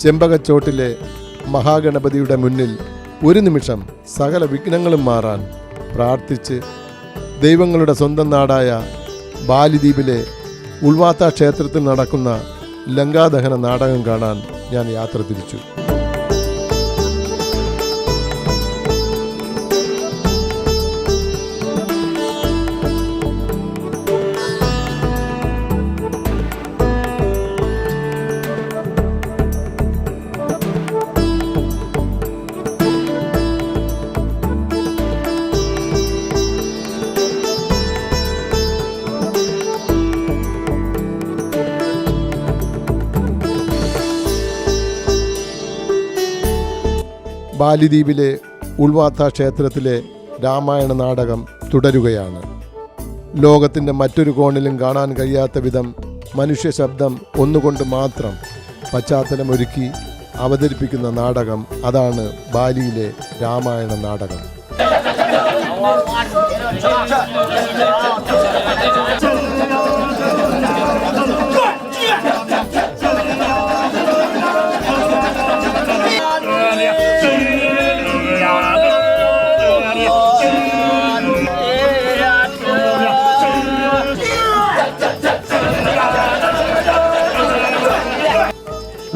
ചെമ്പകച്ചോട്ടിലെ മഹാഗണപതിയുടെ മുന്നിൽ ഒരു നിമിഷം സകല വിഘ്നങ്ങളും മാറാൻ പ്രാർത്ഥിച്ച് ദൈവങ്ങളുടെ സ്വന്തം നാടായ ബാലിദ്വീപിലെ ഉൾവാത്ത ക്ഷേത്രത്തിൽ നടക്കുന്ന ലങ്കാദഹന നാടകം കാണാൻ ഞാൻ യാത്ര തിരിച്ചു. ബാലിദ്വീപിലെ ഉൾവാത്ത ക്ഷേത്രത്തിലെ രാമായണ നാടകം തുടരുകയാണ്. ലോകത്തിന്റെ മറ്റൊരു കോണിലും കാണാൻ കഴിയാത്ത വിധം മനുഷ്യ ശബ്ദം ഒന്നുകൊണ്ട് മാത്രം പശ്ചാത്തലമൊരുക്കി അവതരിപ്പിക്കുന്ന നാടകം അതാണ് ബാലിയിലെ രാമായണ നാടകം.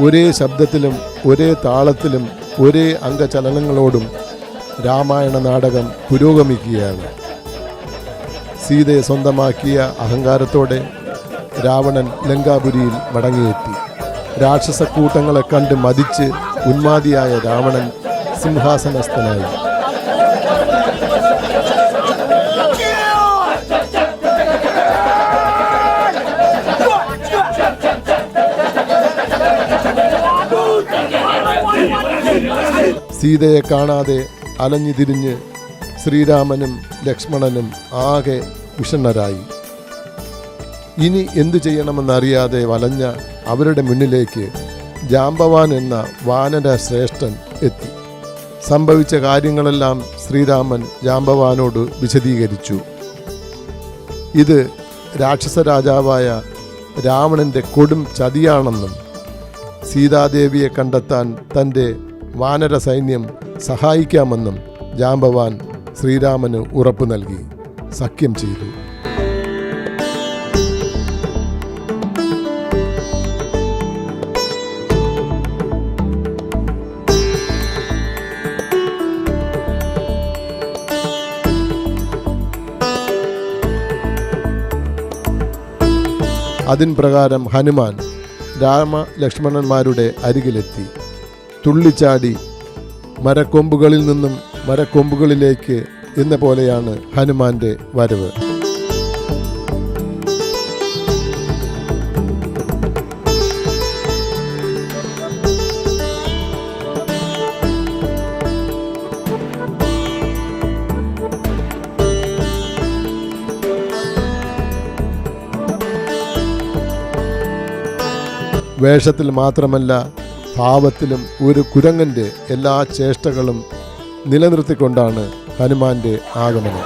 ഒരേ ശബ്ദത്തിലും ഒരേ താളത്തിലും ഒരേ അംഗചലനങ്ങളോടും രാമായണ നാടകം പുരോഗമിക്കുകയാണ്. സീതയെ സ്വന്തമാക്കിയ അഹങ്കാരത്തോടെ രാവണൻ ലങ്കാപുരിയിൽ മടങ്ങിയെത്തി. രാക്ഷസക്കൂട്ടങ്ങളെ കണ്ട് മതിച്ച് ഉന്മാതിയായ രാവണൻ സിംഹാസനസ്ഥനായി. സീതയെ കാണാതെ അലഞ്ഞു തിരിഞ്ഞ് ശ്രീരാമനും ലക്ഷ്മണനും ആകെ വിഷണ്ണരായി. ഇനി എന്തു ചെയ്യണമെന്നറിയാതെ വലഞ്ഞ അവരുടെ മുന്നിലേക്ക് ജാമ്പവാൻ എന്ന വാനര ശ്രേഷ്ഠൻ എത്തി. സംഭവിച്ച കാര്യങ്ങളെല്ലാം ശ്രീരാമൻ ജാമ്പവാനോട് വിശദീകരിച്ചു. ഇത് രാക്ഷസ രാജാവായ രാവണന്റെ കൊടും ചതിയാണെന്നും സീതാദേവിയെ കണ്ടെത്താൻ തന്റെ വാനര സൈന്യം സഹായിക്കാമെന്നും ജാമ്പവാൻ ശ്രീരാമന് ഉറപ്പ് നൽകി. സഖ്യം ചെയ്തു. അതിൻ പ്രകാരം ഹനുമാൻ രാമ ലക്ഷ്മണന്മാരുടെ അരികിലെത്തി. തുള്ളിച്ചാടി മരക്കൊമ്പുകളിൽ നിന്നും മരക്കൊമ്പുകളിലേക്ക് എന്ന പോലെയാണ് ഹനുമാന്റെ വരവ്. വേഷത്തിൽ മാത്രമല്ല ഭാവത്തിലും ഒരു കുരങ്ങന്റെ എല്ലാ ചേഷ്ടകളും നിലനിർത്തിക്കൊണ്ടാണ് ഹനുമാന്റെ ആഗമനം.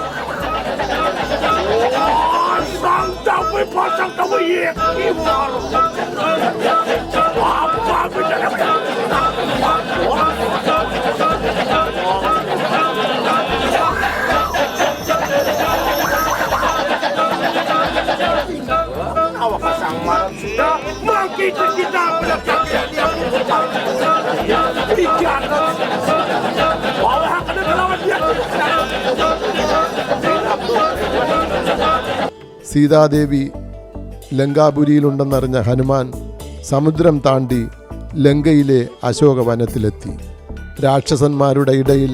സീതാദേവി ലങ്കാപുരിയിലുണ്ടെന്നറിഞ്ഞ ഹനുമാൻ സമുദ്രം താണ്ടി ലങ്കയിലെ അശോകവനത്തിലെത്തി. രാക്ഷസന്മാരുടെ ഇടയിൽ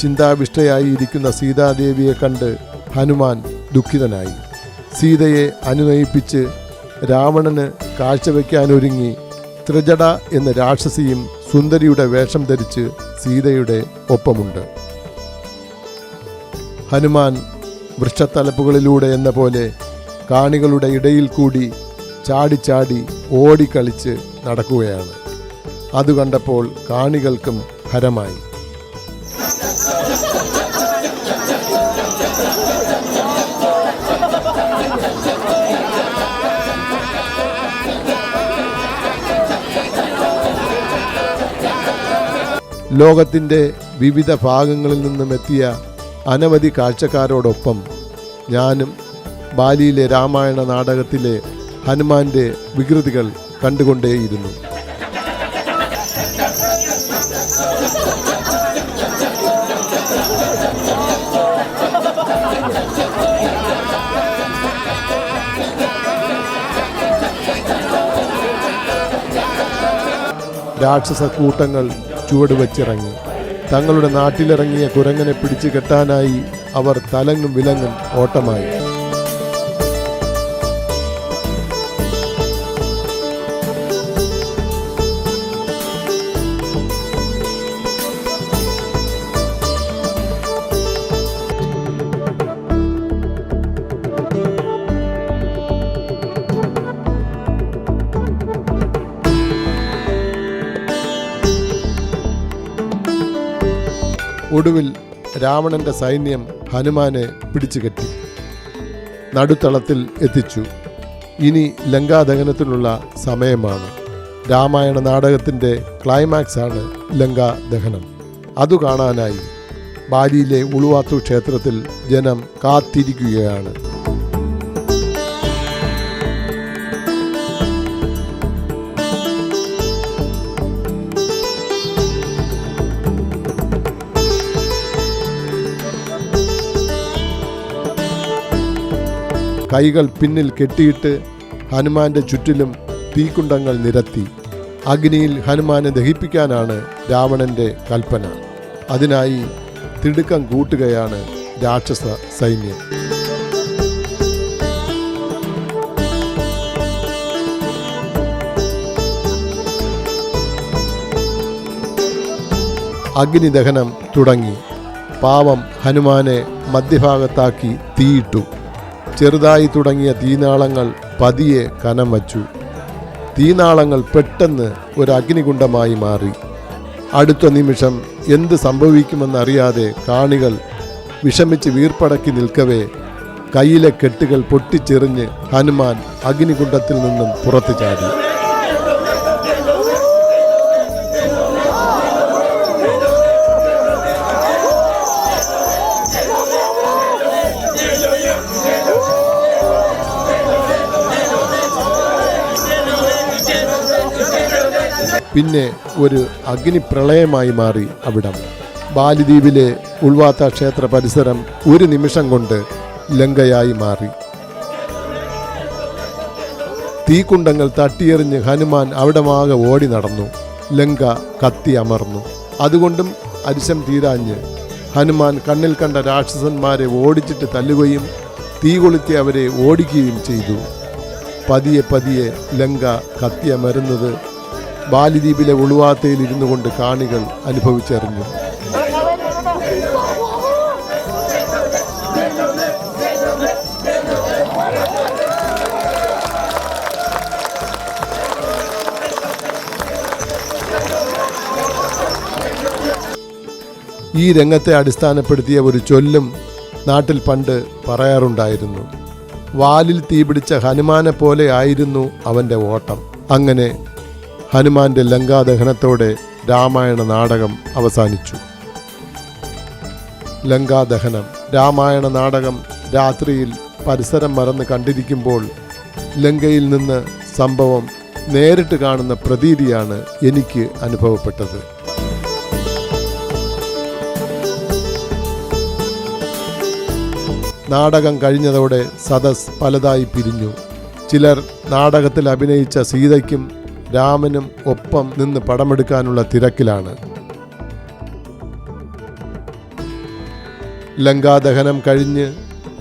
ചിന്താവിഷ്ടയായിരിക്കുന്ന സീതാദേവിയെ കണ്ട് ഹനുമാൻ ദുഃഖിതനായി. സീതയെ അനുനയിപ്പിച്ച് രാവണന് കാഴ്ചവെക്കാനൊരുങ്ങി ത്രിജട എന്ന രാക്ഷസിയും സുന്ദരിയുടെ വേഷം ധരിച്ച് സീതയുടെ ഒപ്പമുണ്ട്. ഹനുമാൻ വൃക്ഷത്തലപ്പുകളിലൂടെ എന്ന പോലെ കാണികളുടെ ഇടയിൽ കൂടി ചാടിച്ചാടി ഓടിക്കളിച്ച് നടക്കുകയാണ്. അത് കണ്ടപ്പോൾ കാണികൾക്കും ഹരമായി. ലോകത്തിന്റെ വിവിധ ഭാഗങ്ങളിൽ നിന്നും എത്തിയ അനവധി കാഴ്ചക്കാരോടൊപ്പം ഞാനും ബാലിയിലെ രാമായണ നാടകത്തിലെ ഹനുമാന്റെ വികൃതികൾ കണ്ടുകൊണ്ടേയിരുന്നു. രാക്ഷസ കൂട്ടങ്ങൾ ചുവടുവച്ചിറങ്ങി. തങ്ങളുടെ നാട്ടിലിറങ്ങിയ കുരങ്ങനെ പിടിച്ചു കെട്ടാനായി അവർ തലങ്ങും വിലങ്ങും ഓട്ടമായി. ഒടുവിൽ രാവണന്റെ സൈന്യം ഹനുമാനെ പിടിച്ചുകെട്ടി നടുത്തളത്തിൽ എത്തിച്ചു. ഇനി ലങ്കാദഹനത്തിനുള്ള സമയമാണ്. രാമായണ നാടകത്തിന്റെ ക്ലൈമാക്സ് ആണ് ലങ്കാദഹനം. അതു കാണാനായി ബാലിയിലെ ഉളുവാത്തു ക്ഷേത്രത്തിൽ ജനം കാത്തിരിക്കുകയാണ്. കൈകൾ പിന്നിൽ കെട്ടിയിട്ട് ഹനുമാന്റെ ചുറ്റിലും തീക്കുണ്ടങ്ങൾ നിരത്തി. അഗ്നിയിൽ ഹനുമാനെ ദഹിപ്പിക്കാനാണ് രാവണന്റെ കൽപ്പന. അതിനായി തിടുക്കം കൂട്ടുകയാണ് രാക്ഷസ സൈന്യം. അഗ്നിദഹനം തുടങ്ങി. പാവം ഹനുമാനെ മധ്യഭാഗത്താക്കി തീയിട്ടു. ചെറുതായി തുടങ്ങിയ തീനാളങ്ങൾ പതിയെ കനം വച്ചു. തീനാളങ്ങൾ പെട്ടെന്ന് ഒരു അഗ്നികുണ്ഡമായി മാറി. അടുത്ത നിമിഷം എന്ത് സംഭവിക്കുമെന്നറിയാതെ കാണികൾ വിഷമിച്ച് വീർപ്പടക്കി നിൽക്കവേ കയ്യിലെ കെട്ടുകൾ പൊട്ടിച്ചെറിഞ്ഞ് ഹനുമാൻ അഗ്നികുണ്ഡത്തിൽ നിന്നും പുറത്തു ചാടി. പിന്നെ ഒരു അഗ്നിപ്രളയമായി മാറി അവിടം. ബാലിദ്വീപിലെ ഉൾവാത്ത ക്ഷേത്ര പരിസരം ഒരു നിമിഷം കൊണ്ട് ലങ്കയായി മാറി. തീക്കുണ്ടങ്ങൾ തട്ടിയെറിഞ്ഞ് ഹനുമാൻ അവിടമാകെ ഓടി നടന്നു. ലങ്ക കത്തി അമർന്നു. അതുകൊണ്ടും അരിശം തീരാഞ്ഞ് ഹനുമാൻ കണ്ണിൽ കണ്ട രാക്ഷസന്മാരെ ഓടിച്ചിട്ട് തല്ലുകയും തീ കൊളുത്തി അവരെ ഓടിക്കുകയും ചെയ്തു. പതിയെ പതിയെ ലങ്ക കത്തിയമരുന്നത് ബാലിദ്വീപിലെ ഉളുവാത്തയിൽ ഇരുന്നു കൊണ്ട് കാണികൾ അനുഭവിച്ചറിഞ്ഞു. ഈ രംഗത്തെ അടിസ്ഥാനപ്പെടുത്തിയ ഒരു ചൊല്ലും നാട്ടിൽ പണ്ട് പറയാറുണ്ടായിരുന്നു. വാലിൽ തീപിടിച്ച ഹനുമാനെ പോലെ ആയിരുന്നു അവന്റെ ഓട്ടം. അങ്ങനെ ഹനുമാന്റെ ലങ്കാദഹനത്തോടെ രാമായണ നാടകം അവസാനിച്ചു. ലങ്കാദഹനം രാമായണ നാടകം രാത്രിയിൽ പരിസരം മറന്ന് കണ്ടിരിക്കുമ്പോൾ ലങ്കയിൽ നിന്ന് സംഭവം നേരിട്ട് കാണുന്ന പ്രതീതിയാണ് എനിക്ക് അനുഭവപ്പെട്ടത്. നാടകം കഴിഞ്ഞതോടെ സദസ് പലതായി പിരിഞ്ഞു. ചിലർ നാടകത്തിൽ അഭിനയിച്ച സീതയ്ക്കും രാമനും ഒപ്പം നിന്ന് പടമെടുക്കാനുള്ള തിരക്കിലാണ്. ലങ്കാദഹനം കഴിഞ്ഞ്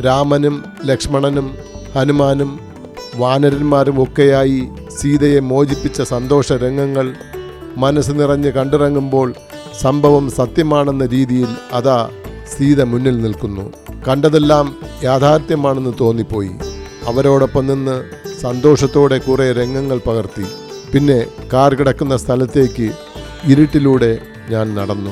രാമനും ലക്ഷ്മണനും ഹനുമാനും വാനരന്മാരും ഒക്കെയായി സീതയെ മോചിപ്പിച്ച സന്തോഷ രംഗങ്ങൾ മനസ്സ് നിറഞ്ഞ് കണ്ടിറങ്ങുമ്പോൾ സംഭവം സത്യമാണെന്ന രീതിയിൽ അതാ സീത മുന്നിൽ നിൽക്കുന്നു. കണ്ടതെല്ലാം യാഥാർത്ഥ്യമാണെന്ന് തോന്നിപ്പോയി. അവരോടൊപ്പം നിന്ന് സന്തോഷത്തോടെ കുറേ രംഗങ്ങൾ പകർത്തി. പിന്നെ കാർ കിടക്കുന്ന സ്ഥലത്തേക്ക് ഇരുട്ടിലൂടെ ഞാൻ നടന്നു.